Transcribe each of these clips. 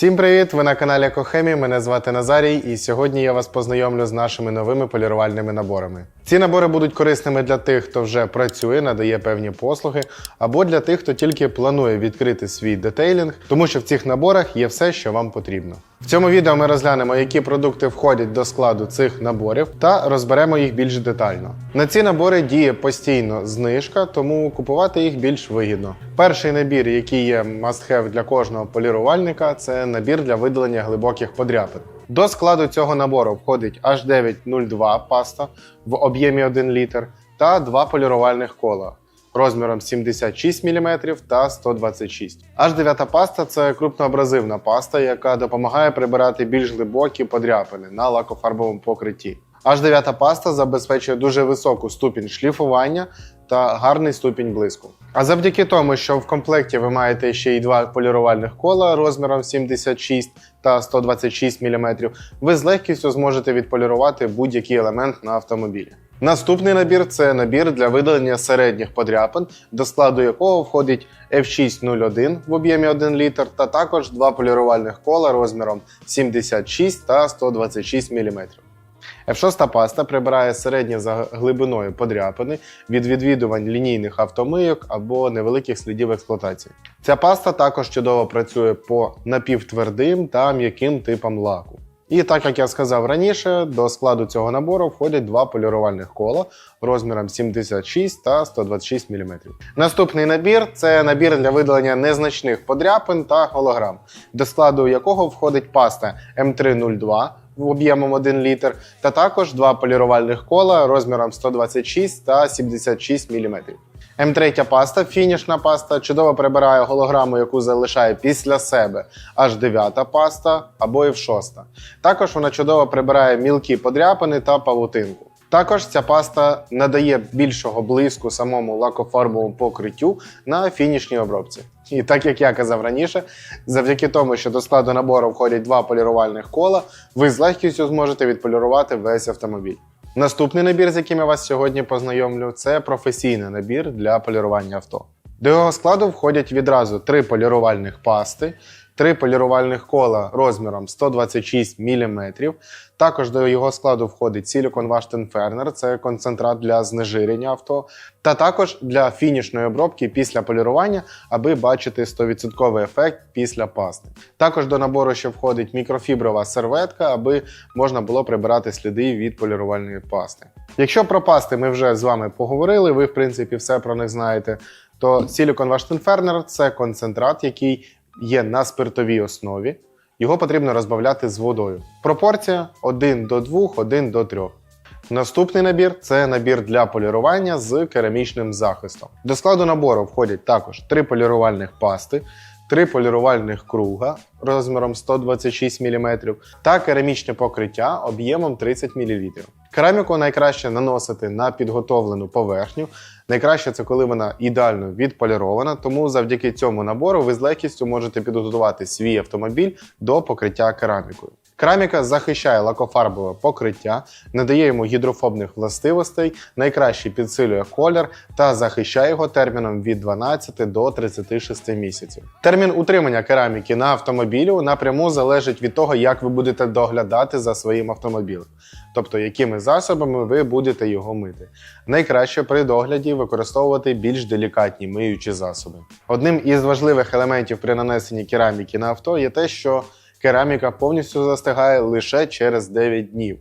Всім привіт! Ви на каналі Кохемі. Мене звати Назарій, і сьогодні я вас познайомлю з нашими новими полірувальними наборами. Ці набори будуть корисними для тих, хто вже працює, надає певні послуги, або для тих, хто тільки планує відкрити свій детейлінг, тому що в цих наборах є все, що вам потрібно. В цьому відео ми розглянемо, які продукти входять до складу цих наборів, та розберемо їх більш детально. На ці набори діє постійно знижка, тому купувати їх більш вигідно. Перший набір, який є must-have для кожного полірувальника, це набір для видалення глибоких подряпин. До складу цього набору входить H902 паста в об'ємі 1 літр та два полірувальних кола розміром 76 мм та 126 H9 паста це крупноабразивна паста, яка допомагає прибирати більш глибокі подряпини на лакофарбовому покритті. H9 паста забезпечує дуже високу ступінь шліфування та гарний ступінь блиску. А завдяки тому, що в комплекті ви маєте ще й два полірувальних кола розміром 76 та 126 мм, ви з легкістю зможете відполірувати будь-який елемент на автомобілі. Наступний набір це набір для видалення середніх подряпин, до складу якого входить F601 в об'ємі 1 літр, та також два полірувальних кола розміром 76 та 126 мм. F6 паста прибирає середні за глибиною подряпини від відвідувань лінійних автомийок або невеликих слідів експлуатації. Ця паста також чудово працює по напівтвердим та м'яким типам лаку. І так як я сказав раніше, до складу цього набору входять два полірувальних кола розміром 76 та 126 мм. Наступний набір це набір для видалення незначних подряпин та голограм, до складу якого входить паста М302 об'ємом 1 літр, та також два полірувальних кола розміром 126 та 76 мм. М3 паста, фінішна паста, чудово прибирає голограму, яку залишає після себе аж 9 паста або F6. Також вона чудово прибирає мілкі подряпини та павутинку. Також ця паста надає більшого блиску самому лакофарбовому покриттю на фінішній обробці. І так як я казав раніше, завдяки тому, що до складу набору входять два полірувальних кола, ви з легкістю зможете відполірувати весь автомобіль. Наступний набір, з яким я вас сьогодні познайомлю, це професійний набір для полірування авто. До його складу входять відразу три полірувальних пасти, три полірувальних кола розміром 126 мм. Також до його складу входить Silicon Wash це концентрат для знежирення авто, та також для фінішної обробки після полірування, аби бачити 100% ефект після пасти. Також до набору ще входить мікрофіброва серветка, аби можна було прибирати сліди від полірувальної пасти. Якщо про пасти ми вже з вами поговорили, ви в принципі все про них знаєте. То Silicon Wash Inferner – це концентрат, який є на спиртовій основі. Його потрібно розбавляти з водою. Пропорція 1 до 2, 1 до 3. Наступний набір це набір для полірування з керамічним захистом. До складу набору входять також три полірувальних пасти, 3 полірувальних круга розміром 126 мм та керамічне покриття об'ємом 30 мл. Кераміку найкраще наносити на підготовлену поверхню. Найкраще це коли вона ідеально відполірована, тому завдяки цьому набору ви з легкістю можете підготувати свій автомобіль до покриття керамікою. Кераміка захищає лакофарбове покриття, надає йому гідрофобних властивостей, найкраще підсилює колір та захищає його терміном від 12 до 36 місяців. Термін утримання кераміки на автомобілю напряму залежить від того, як ви будете доглядати за своїм автомобілем, тобто якими засобами ви будете його мити. Найкраще при догляді використовувати більш делікатні миючі засоби. Одним із важливих елементів при нанесенні кераміки на авто є те, що кераміка повністю застигає лише через 9 днів.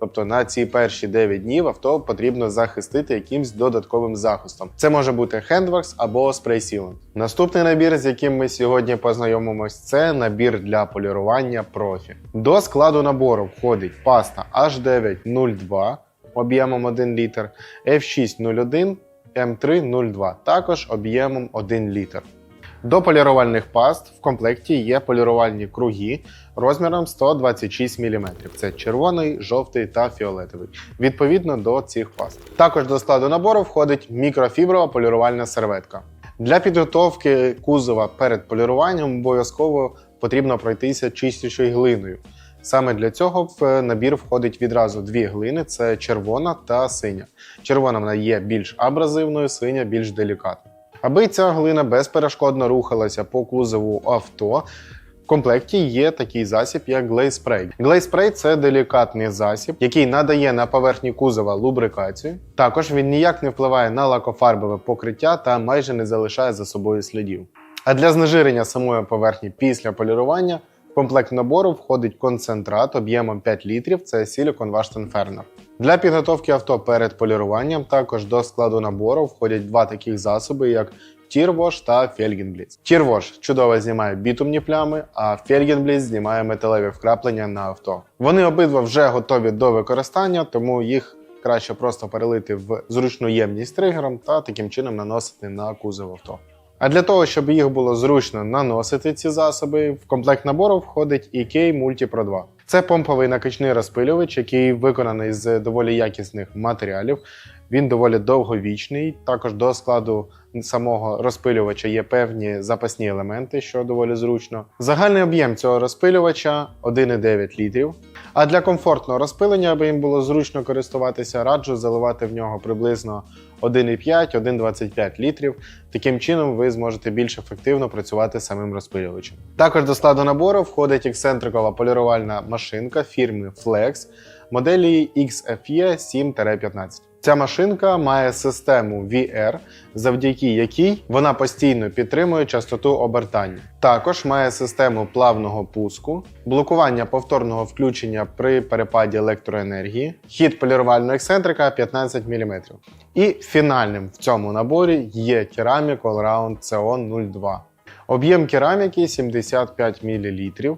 Тобто на ці перші 9 днів авто потрібно захистити якимсь додатковим захистом. Це може бути хендвакс або спрей сілант. Наступний набір, з яким ми сьогодні познайомимось, це набір для полірування профі. До складу набору входить паста H902 об'ємом 1 літр, F601, M302, також об'ємом 1 літр. До полірувальних паст в комплекті є полірувальні круги розміром 126 мм. Це червоний, жовтий та фіолетовий. Відповідно до цих паст. Також до складу набору входить мікрофіброва полірувальна серветка. Для підготовки кузова перед поліруванням обов'язково потрібно пройтися чистючою глиною. Саме для цього в набір входить відразу дві глини: це червона та синя. Червона вона є більш абразивною, синя більш делікатною. Аби ця глина безперешкодно рухалася по кузову авто, В комплекті є такий засіб, як. Glaze Spray – це делікатний засіб, який надає на поверхні кузова лубрикацію. Також він ніяк не впливає на лакофарбове покриття та майже не залишає за собою слідів. А для знежирення самої поверхні після полірування в комплект набору входить концентрат об'ємом 5 літрів, це Wash Ferner. Для підготовки авто перед поліруванням також до складу набору входять два таких засоби, як Тірвош та Фельгенбліц. Тірвош чудово знімає бітумні плями, а Фельгенбліц знімає металеві вкраплення на авто. Вони обидва вже готові до використання, тому їх краще просто перелити в зручну ємність тригером та таким чином наносити на кузов авто. А для того, щоб їх було зручно наносити ці засоби, в комплект набору входить EK Multi Pro 2. Це помповий накачний розпилювач, який виконаний з доволі якісних матеріалів. Він доволі довговічний. Також до складу самого розпилювача є певні запасні елементи, що доволі зручно. Загальний об'єм цього розпилювача 1,9 літрів. А для комфортного розпилення, аби їм було зручно користуватися, раджу заливати в нього приблизно 1,5-1,25 літрів. Таким чином ви зможете більш ефективно працювати самим розпилювачем. Також до складу набору входить ексцентрикова полірувальна машинка фірми Flex моделі XFE 7-15. Ця машинка має систему VR, завдяки якій вона постійно підтримує частоту обертання. Також має систему плавного пуску, блокування повторного включення при перепаді електроенергії, хід полірувального ексцентрика 15 мм. І фінальним в цьому наборі є Ceramic Allround CO 02. Об'єм кераміки 75 мл,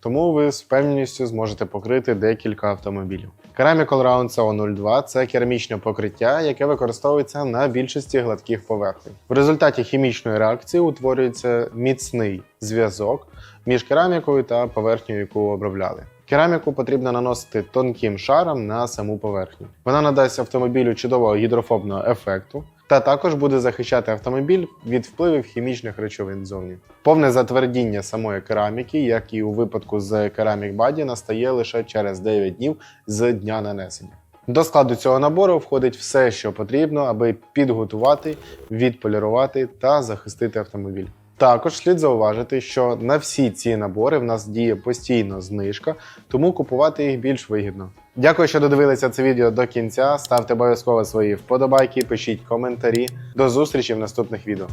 тому ви з впевненістю зможете покрити декілька автомобілів. Ceramic Allround CO 02 це керамічне покриття, яке використовується на більшості гладких поверхень. В результаті хімічної реакції утворюється міцний зв'язок між керамікою та поверхнею, яку обробляли. Кераміку потрібно наносити тонким шаром на саму поверхню. Вона надасть автомобілю чудового гідрофобного ефекту, та також буде захищати автомобіль від впливів хімічних речовин зовні. Повне затвердіння самої кераміки, як і у випадку з Ceramic Body, настає лише через 9 днів з дня нанесення. До складу цього набору входить все, що потрібно, аби підготувати, відполірувати та захистити автомобіль. Також слід зауважити, що на всі ці набори в нас діє постійно знижка, тому купувати їх більш вигідно. Дякую, що додивилися це відео до кінця. Ставте обов'язково свої вподобайки, пишіть коментарі. До зустрічі в наступних відео.